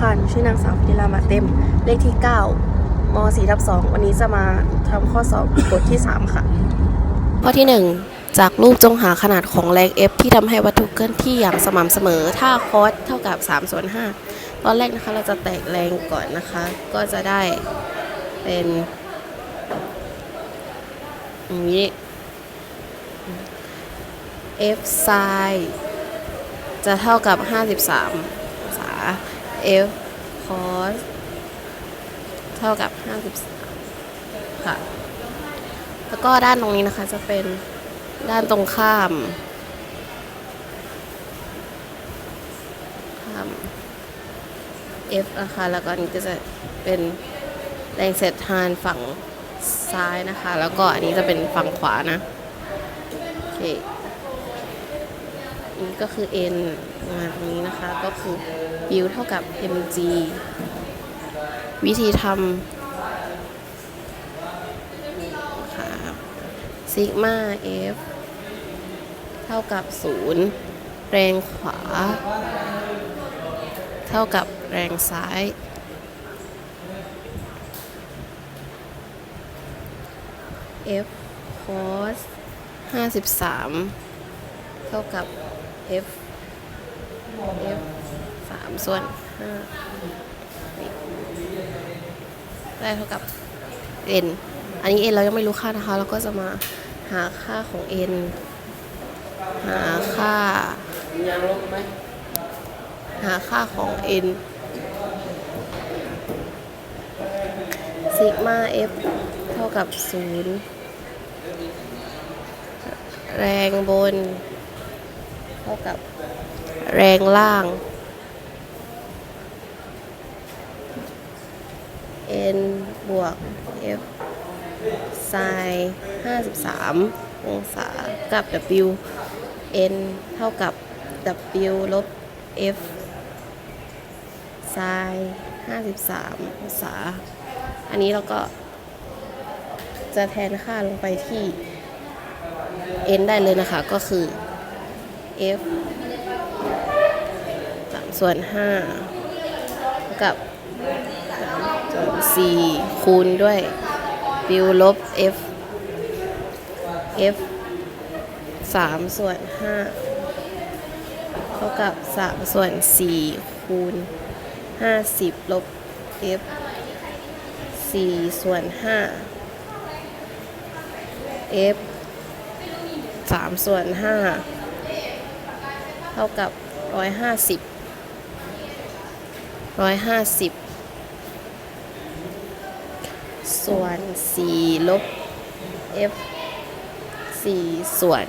ค่ะ หนูชื่อนางสาวพิธิรามาเต็ม เลขที่ 9ม4ทับ2วันนี้จะมาทำข้อสอบบทที่ 3 ค่ะ ข้อที่ 1 จากรูปจงหาขนาดของแรง F ที่ทำให้วัตถุเคลื่อนที่อย่างสม่ำเสมอ ถ้าคอสเท่ากับ3ส่วน5ตอนแรกนะคะเราจะแตกแรงก่อนนะคะ ก็จะได้เป็นอย่างนี้ F sin จะเท่ากับ 53องศา F cos เท่ากับ 53 ค่ะ แล้วก็ด้านตรงนี้นะคะจะเป็นด้านตรงข้ามข้าม F นะคะ แล้วก็อันนี้ก็จะเป็นแรงเสียดทานฝั่งซ้ายนะคะ แล้วก็อันนี้จะเป็นฝั่งขวานะ โอเค นี่ก็คือ n มาตรงนี้นะคะ ก็คือ u เท่ากับ mg วิธีทำค่ะซิกมา f เท่ากับ 0 แรงขวา เท่ากับแรงซ้าย f cos 53 เท่ากับ f f 3ส่วน5นี่ได้เท่ากับ n อันนี้ n เรายังไม่รู้ค่านะคะ เราก็จะมาหาค่าของ n หาค่า หาค่าของ n ซิกมา f เท่ากับ 0 แรงบน ท่ากับแรงล่าง n บวก f sin 53 องศากับ w n เท่ากับ w ลบ f sin 53 องศา อันนี้เราก็จะแทนค่าลงไปที่ n ได้เลยนะคะ ก็คือ f 3ส่วน 5 กับ3ส่วน 4 คูณด้วยบิวลบ f f 3 ส่วน 5 เท่ากับ 3 ส่วน 4 คูณ 50 ลบ f 4 ส่วน 5 f 3 ส่วน 5 ท่ากับ150 150ส่วน4ลบ f 4ส่วน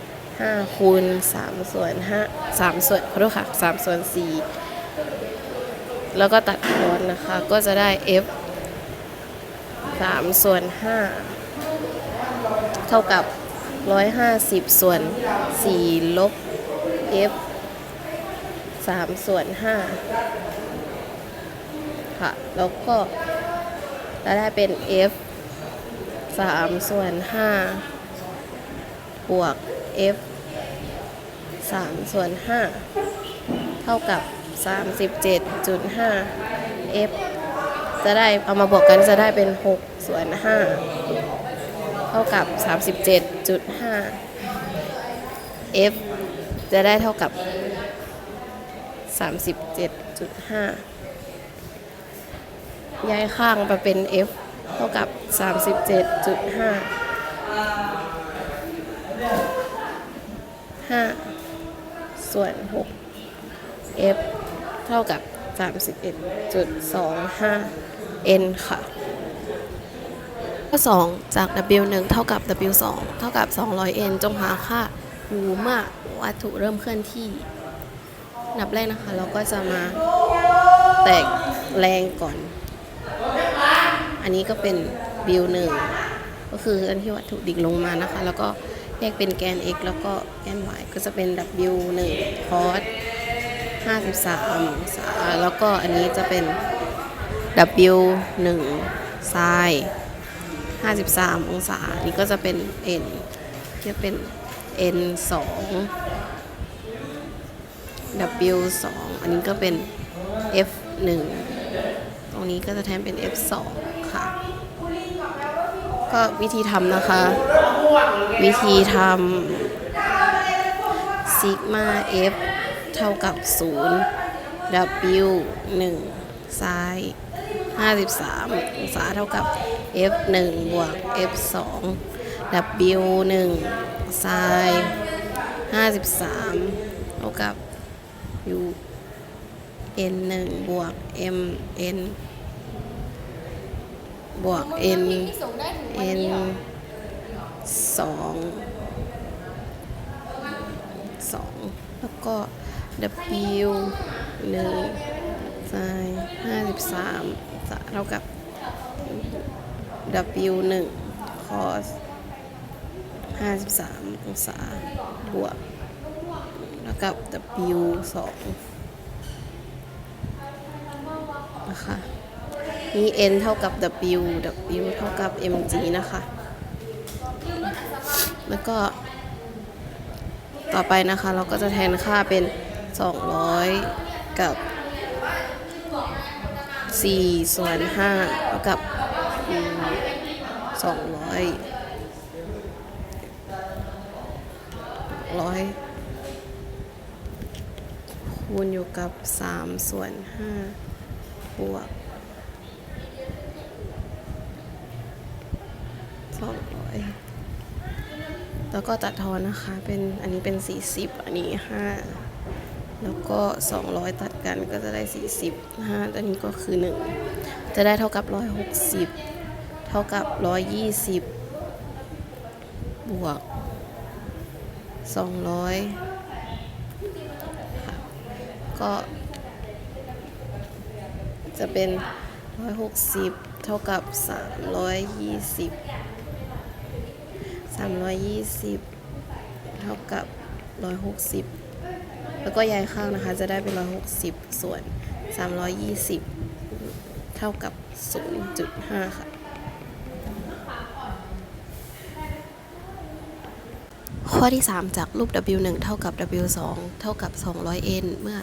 5คูณ3ส่วน5 3ส่วนขอโทษค่ะ3ส่วน4แล้วก็ตัดทอนนะคะ ก็จะได้ f 3ส่วน5เท่ากับ150ส่วน4ลบ f 3 ส่วน 5 ค่ะ แล้วก็จะได้เป็น f 3 ส่วน 5 บวก f 3 ส่วน 5 เท่ากับ 37.5 f จะได้เอามาบวกกันจะได้เป็น 6 ส่วน 5 เท่ากับ 37.5 f จะได้เท่ากับ 37.5 ย้ายข้างมาเป็น f เท่ากับ 37.5 5 ส่วน 6 f เท่ากับ 31.25 n ค่ะข้อ2จาก w 1เท่ากับ w 2เท่ากับ 200 n จงหาค่า u เมื่อวัตถุเริ่มเคลื่อนที่ นับแรกนะคะ เราก็จะมาแตกแรงก่อน อันนี้ก็เป็น w 1ก็คืออันที่วัตถุดิ่งลงมานะคะ แล้วก็แยกเป็นแกน x แล้วก็แกน y ก็จะเป็น w 1 cos 53องศาแล้วก็อันนี้จะเป็น w 1 sin 53 องศา นี่ก็จะเป็น n จะเป็น n 2 w 2อันนี้ก็เป็น f 1ตรงนี้ก็จะแทนเป็น f 2ค่ะ ก็วิธีทำนะคะ วิธีทำซิกมา f เท่ากับ 0 w 1ซ้าย 53องศาเท่ากับ f 1บวก f 2 w 1ซ้าย 53เท่ากับ u n 1บวก m n บวก n n สองสองแล้วก็ w หนึ่งไซห้าสิบสามเท่ากับ w หนึ่ง cos ห้าสิบสามองศา บวก แล้วกับ W สองนะคะนี่ n เท่ากับ w w เท่ากับ mg นะคะ แล้วก็ ต่อไปนะคะเราก็จะแทนค่าเป็น 200 กับ 4 ส่วน5เท่ากับ 200 200ร้อยคูณอยู่กับ 3 ส่วน 5 บวก 200 แล้วก็ตัดทอนนะคะ เป็นอันนี้เป็น 40 อันนี้ 5 แล้วก็ 200 ตัดกันก็จะได้ 40 5อันนี้ก็คือ 1 จะได้เท่ากับ 160 เท่ากับ 120 บวก 200 ก็จะเป็น 160 เท่ากับ 320 320 เท่ากับ 160 แล้วก็ย้ายข้างนะคะ จะได้เป็น 160 ส่วน 320 เท่ากับ 0.5 ค่ะ ข้อที่ 3 จากรูป w1 เท่ากับ w2 เท่ากับ 200n เมื่อ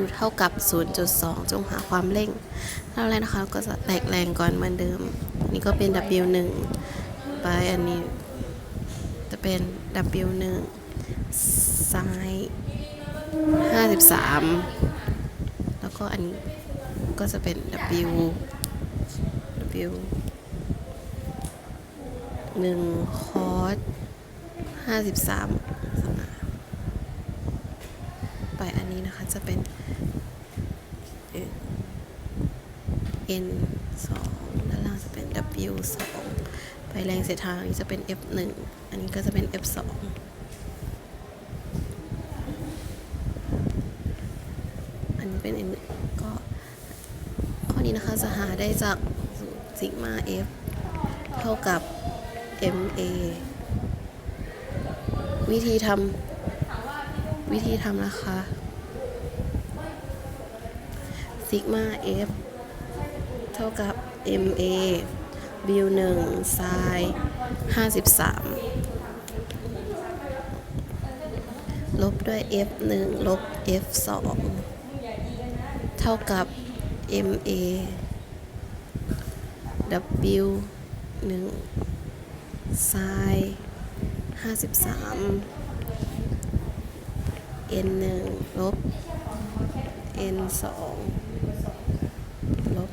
u เท่ากับ 0.2 จงหาความเร่งแล้วอะไรนะคะก็จะแตกแรงก่อนเหมือนเดิมอันนี้ก็เป็น w1 ไปอันนี้จะเป็น W1 ซ้าย 53 แล้วก็อันนี้ก็จะเป็น W W 1 คอส53ไปอันนี้นะคะจะเป็น N 2ด้านล่างจะเป็น W 2ไปแรงเสียดทางอันนี้จะเป็น F 1อันนี้ก็จะเป็น F 2อันนี้เป็น N 1ก็ข้อนี้นะคะจะหาได้จากซิกมา F เท่ากับ MA วิธีทำวิธีทำนะคะซิกมาเอฟเท่ากับ MA บิวหนึ่งไซน์ห้าสิบสามลบด้วย f 1ลบ f 2เท่ากับ ma w 1 sin 53 n 1ลบ n 2ลบ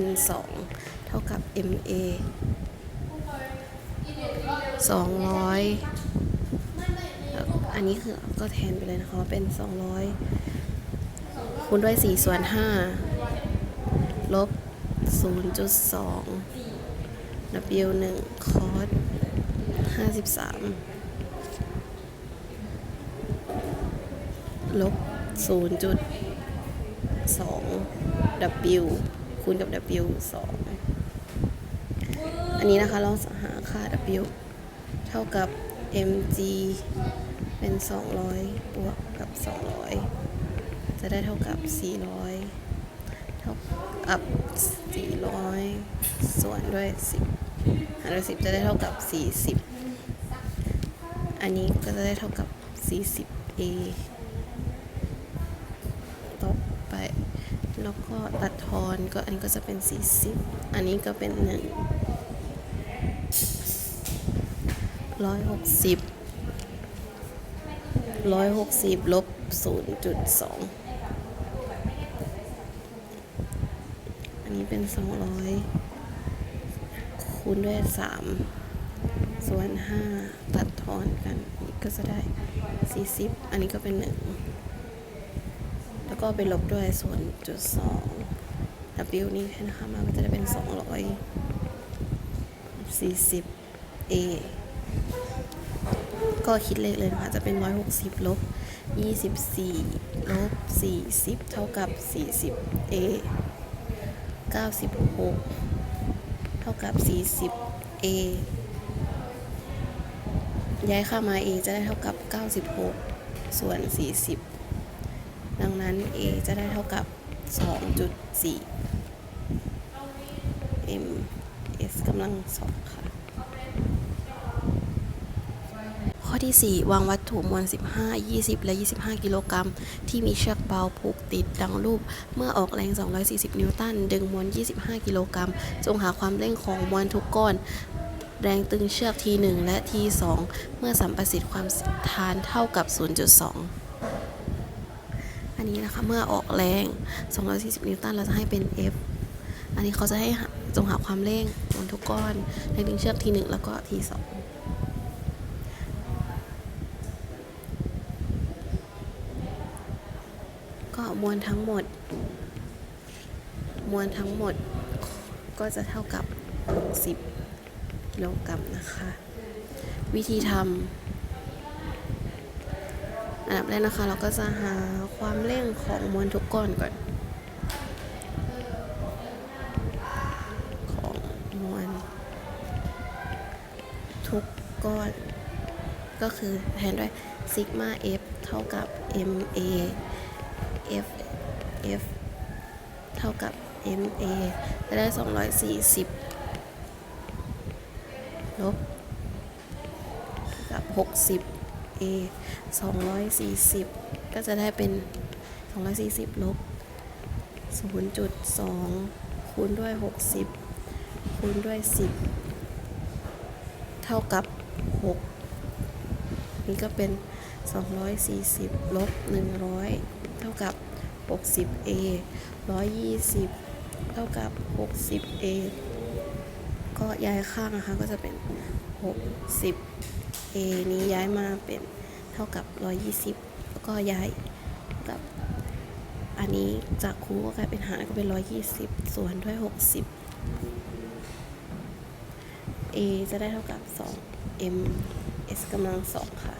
n 2เท่ากับ ma 200 อันนี้คือก็แทนไปเลยนะคะเป็น 200 คูณด้วย 4 ส่วน 5 ลบ 0.2 w 1 cos 53 ลบ 0.2 w คูณกับ w 2 อันนี้นะคะเราหาค่า w เท่ากับ mg เป็น 200 บวกกับ 200 จะได้เท่ากับ 400 เท่ากับ 400ส่วนด้วย10หารด้วย10จะได้เท่ากับ40อันนี้ก็จะได้เท่ากับ 40a ต่อไป แล้วก็ตัดทอนก็อันนี้ก็จะเป็น40อันนี้ก็เป็น1 160 160ลบ0.2อันนี้ เป็น200คูณด้วย3ส่วน5ตัดทอนกันนี่ก็จะได้40อันนี้ก็เป็น1แล้วก็ไปลบด้วยส่วนจุดสอง W นี่นะคะมาก็จะได้เป็น240 A ก็คิดเลขเลยนะคะจะเป็น160ลบ24ลบ40เท่ากับ40 A 96 เท่ากับ 40 A ย้ายค่ามา A จะได้เท่ากับ 96 ส่วน 40 ดังนั้น A จะได้เท่ากับ 2.4 m s กำลังสองค่ะ ข้อที่ 4 วางวัตถุมวล 15 20 และ 25 กิโลกรัมที่มีเชือกเบาผูก ติดดังรูป เมื่อออกแรง 240 นิวตัน ดึงมวล 25 กิโลกรัม จงหาความเร่งของมวลทุกก้อน แรงตึงเชือก T1 และ T2 เมื่อสัมประสิทธิ์ความทานเท่ากับ 0.2อันนี้นะคะเมื่อออกแรง 240 นิวตัน เราจะให้เป็น F อันนี้เขาจะให้จงหาความเร่งบนทุกก้อน แรงดึงเชือกที1แล้วก็ที2 วลทั้งหมด มวลทั้งหมดก็จะเท่ากับ 60กิโลกรัมนะคะ วิธีทำอันดับแรกนะคะ เราก็จะหาความเร่งของมวลทุกก้อนก่อน ของมวลทุกก้อน ก็คือแทนด้วยซิกมา F เท่ากับ MA F F เท่ากับ MA จะได้ 240 ลบกับ 60 A 240 ก็จะได้เป็น 240 ลบ 0.2 คูณด้วย 60 คูณด้วย 10 เท่ากับ 6 นี่ก็เป็น 240 ลบ 100 เท่ากับ 60A 120 เท่ากับ 60A ก็ย้ายข้างนะคะก็จะเป็น 60A นี้ย้ายมาเป็นเท่ากับ 120 แล้วก็ย้ายกับอันนี้จากคูณก็กลายเป็นหารก็เป็น 120 ส่วนด้วย 60 A จะได้เท่ากับ 2 M S กำลังสองค่ะ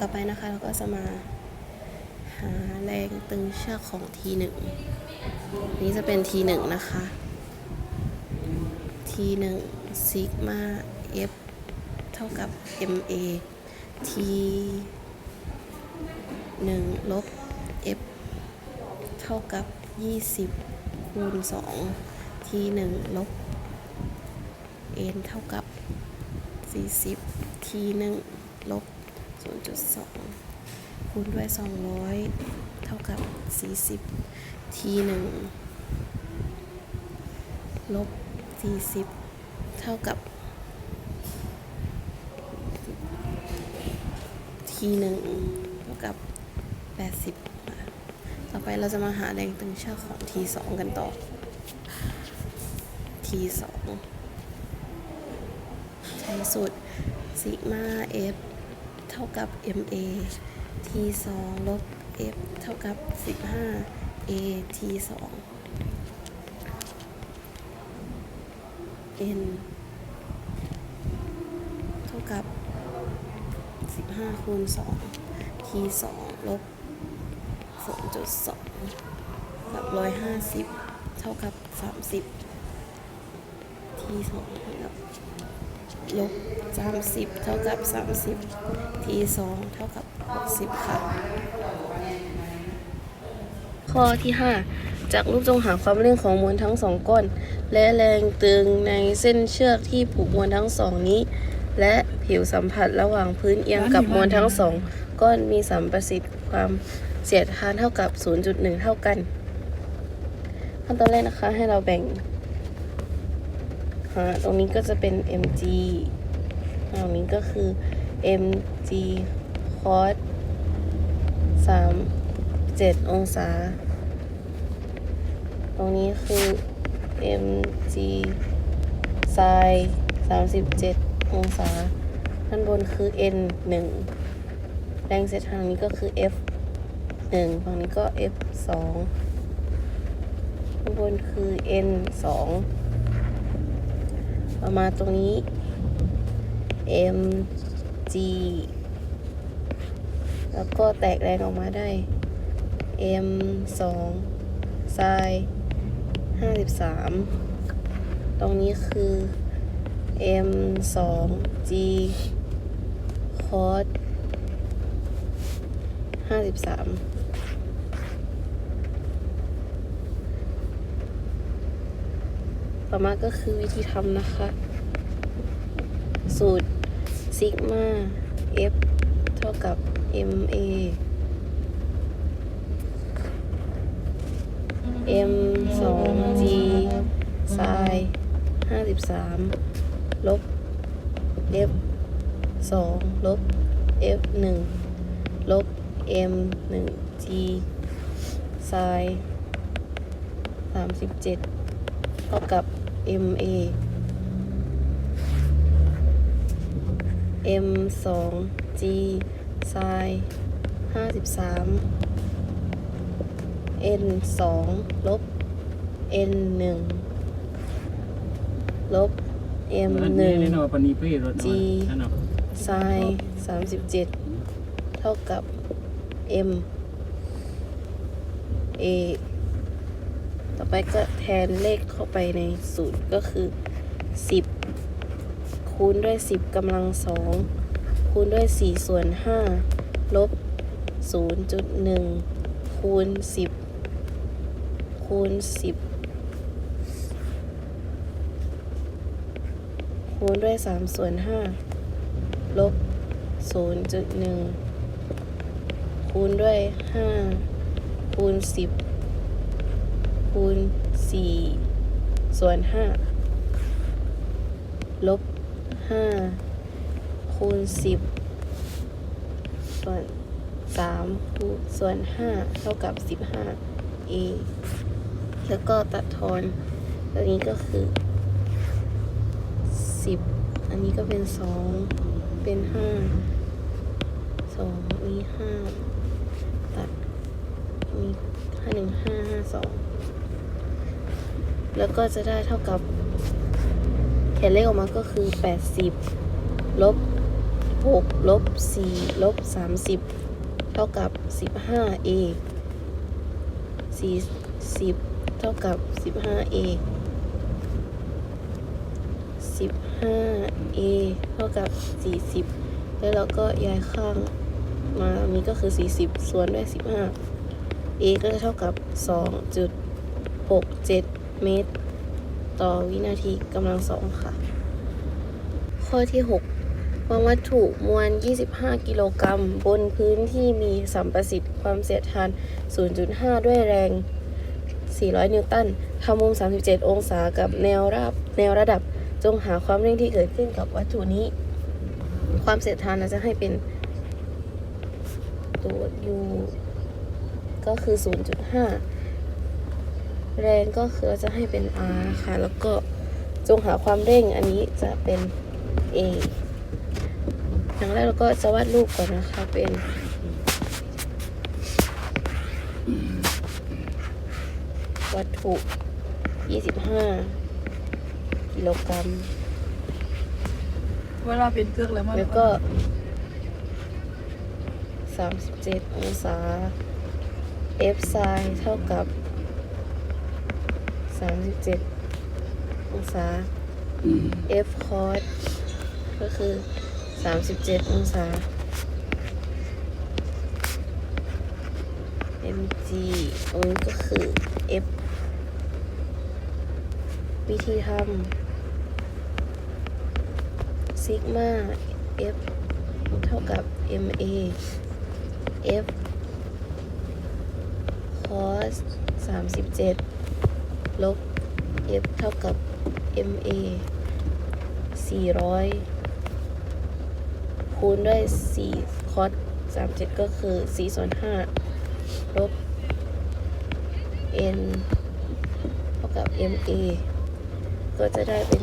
ต่อไปนะคะเราก็จะมา แรงตึงเชือกของทีหนึ่งนี้จะเป็นทีหนึ่งนะคะทีหนึ่งซิกมาเอฟเท่ากับ MA ทีหนึ่งลบเอฟเท่ากับ 20 คูณ 2 ทีหนึ่งลบเอ็นเท่ากับ 40 ทีหนึ่งลบ 0.2 คูณด้วย 200 เท่ากับ 40 T 1ลบ 40 เท่ากับ T 1เท่ากับ 80 ต่อไปเราจะมาหาแรงตึงเชือกของ T 2กันต่อ T 2ใช้สูตรซิกมา F เท่ากับ MA T 2ลบ F เท่ากับ 15 A T 2 N เท่ากับ 15 คูณ 2 T 2ลบ 2.2กับ 150 เท่ากับ 30 T 2เท่ากับ ลบ 30 เท่ากับ 30 T 2เท่ากับ 60 ค่ะ ข้อที่ 5 จากรูปจงหาความเร่งของมวลทั้งสองก้อน และแรงตึงในเส้นเชือกที่ผูกมวลทั้งสองนี้ และผิวสัมผัสระหว่างพื้นเอียงกับมวลทั้งสองก้อนมีสัมประสิทธิ์ความเสียดทานเท่ากับ 0.1 เท่ากันขั้นตอนแรกนะคะให้เราแบ่ง หาตรงนี้ก็จะเป็น mg ตรงนี้ก็คือ mg cos 3 7 องศา ตรงนี้คือ mg sin 37 องศา ด้านบนคือ n 1แรงเสียดทางนี้ก็คือ f 1ฝั่งนี้ก็ f 2ข้างบนคือ n 2 ประมาณตรงนี้ m g แล้วก็แตกแรงออกมาได้ m 2 sin 53 ตรงนี้คือ m 2 g cos 53 ต่อมาก็คือวิธีทำนะคะ สูตรซิกมา f เท่ากับ ma m 2 g sin 53ลบ f 2ลบ f 1ลบ m 1 g sin 37เท่ากับ ma m 2 g sin 53 n 2ลบ n 1ลบ m นี่นี่1เนาะปนีเป้รถเนาะ G นั่นเนาะ sin 37 เท่ากับ m a ต่อไปก็แทนเลขเข้าไปในสูตรก็คือ 10 คูณด้วย 10กำลังสองคูณด้วย 4 ส่วน 5 ลบ 0.1 คูณ 10 คูณ 10 คูณด้วย 3 ส่วน 5 ลบ 0.1 คูณด้วย 5 คูณ 10 คูณ4ส่วน5ลบ5คูณ10ส่วน3คูณส่วน5เท่ากับ15 a แล้วก็ตัดทอนตัวนี้ก็คือ10อันนี้ก็เป็น2เป็น5 2นี้5ตัดมี5 1 5 5 2 แล้วก็จะได้เท่ากับเขียนเลขออกมาก็คือ 80 ลบ 6 ลบ 4 ลบ 30 เท่ากับ 15a 40 เท่ากับ 15a 15a เท่ากับ 40 แล้วเราก็ย้ายข้างมาตรงนี้ก็คือ 40 ส่วนด้วย 15 a ก็จะเท่ากับ 2.67 เมตร ต่อวินาทีกำลังสองค่ะ ข้อที่ 6 วางวัตถุมวล 25 กิโลกรัม บนพื้นที่มีสัมประสิทธิ์ความเสียดทาน 0.5 ด้วยแรง 400 นิวตันทำมุม 37 องศากับแนวราบแนวระดับจงหาความเร่งที่เกิดขึ้นกับวัตถุนี้ ความเสียดทานเราจะให้เป็นตัว u ก็คือ 0.5 แรงก็คือเราจะให้เป็น r นะคะแล้วก็จงหาความเร่งอันนี้จะเป็น a อย่างแรกเราก็จะวาดรูปก่อนนะคะเป็นวัตถุ 25 กิโลกรัม เวลาเป็นเครื่องแล้วมันแล้วก็ 37 องศา f sin เท่ากับ 37องศา f cos ก็คือ37องศา mg ตรงนี้ก็คือ f วิธีทำซิกมา F เท่ากับ MA F cos 37 ลบ F เท่ากับ MA 400 คูณด้วย4 cos 37 ก็คือ 4 ส่วน 5 ลบ N เท่ากับ MA ก็จะได้เป็น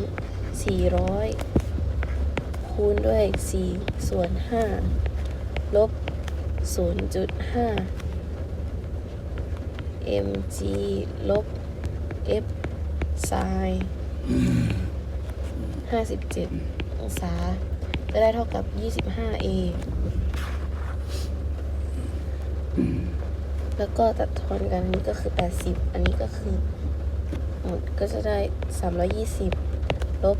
400 คูณด้วย 4 ส่วน 5 ลบ 0.5 mg ลบ f sin 57องศา จะได้เท่ากับ 25a แล้วก็ตัดทอนกันอันนี้ก็คือ80อันนี้ก็คือหมดก็จะได้320ลบ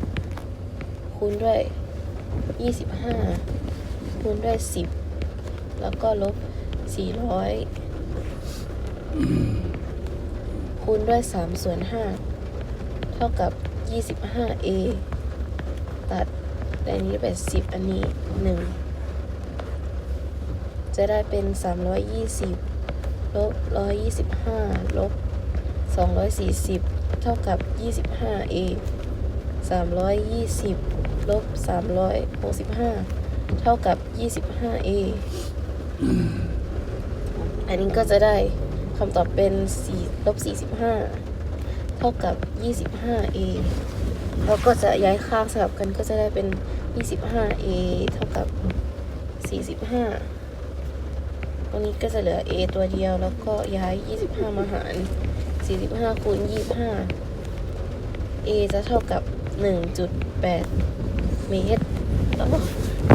0.5คูณด้วย25คูณด้วย10แล้วก็ลบ400 คูณด้วย 3 ส่วน 5 เท่ากับ 25a ตัดแต่อันนี้เป็น10 อันนี้ 1 จะได้เป็น 320 ลบ 125 ลบ 240 เท่ากับ 25a 320 ลบ 365 เท่ากับ 25a อันนี้ก็จะได้ คำตอบเป็น4ลบ45 เท่ากับ 25a แล้วก็จะย้ายข้างสลับกันก็จะได้เป็น 25a เท่ากับ 45 ตรงนี้ก็จะเหลือ a ตัวเดียวแล้วก็ย้าย 25 มาหาร 45 คูณ 25 a จะเท่ากับ 1.8 เมตรแล้วก็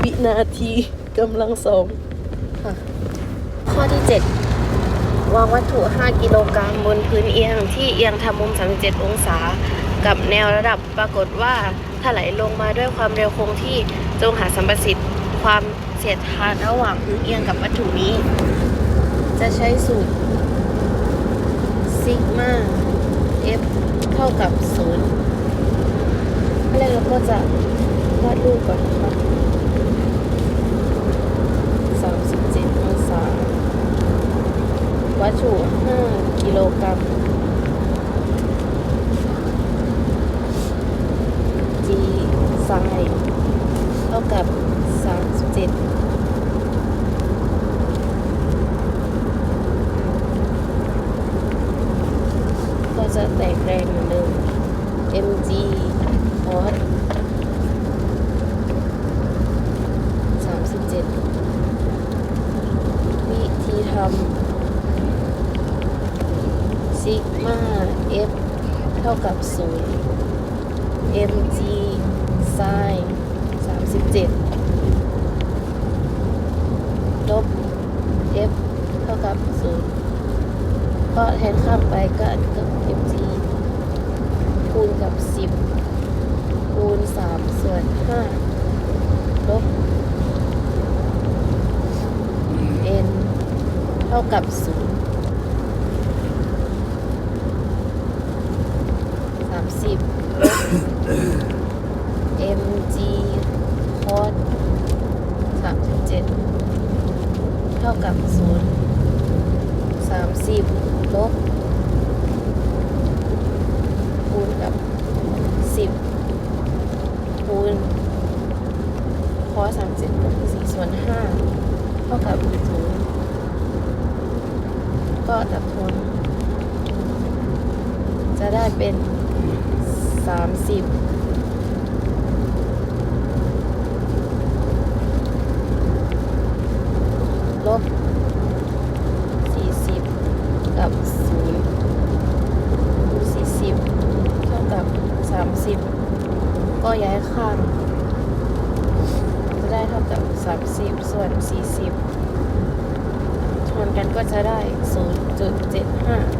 วินาทีกำลังสองค่ะ ข้อที่ 7 วางวัตถุ 5 กิโลกรัมบนพื้นเอียงที่เอียงทำมุม 37 องศา กับแนวระดับปรากฏว่าถลายลงมาด้วยความเร็วคงที่จงหาสัมประสิทธิ์ ความเสียดทานระหว่างพื้นเอียงกับวัตถุนี้ จะใช้สูตรซิกมา F เท่ากับ0อะไรกเราก็จะวาดรูปก่อนนะคะ37องศา วัตถุ5กิโลกรัม G ไซน์เท่ากับ 37ก็จะแตกแรงเหมือนเดิม mg คอส37วิธีทำ ซิกมา f เท่ากับ 0 mg sin 37 ลบ f เท่ากับ 0 ก็แทนข้ามไปก็อันนี้ก็ mg คูณกับ 10 คูณ 3 ส่วน 5 ลบ n เท่ากับ 0 30ลบ mg cos 37เท่ากับ0 30ลบคูณกับ10คูณ cos 37ก็คือ4ส่วน5เท่ากับ0ก็ตัดทนจะได้เป็น 30ลบ40กับ0 40เท่ากับ30ก็ย้ายข้างจะได้เท่ากับ30ส่วน40ทวนกันก็จะได้0.75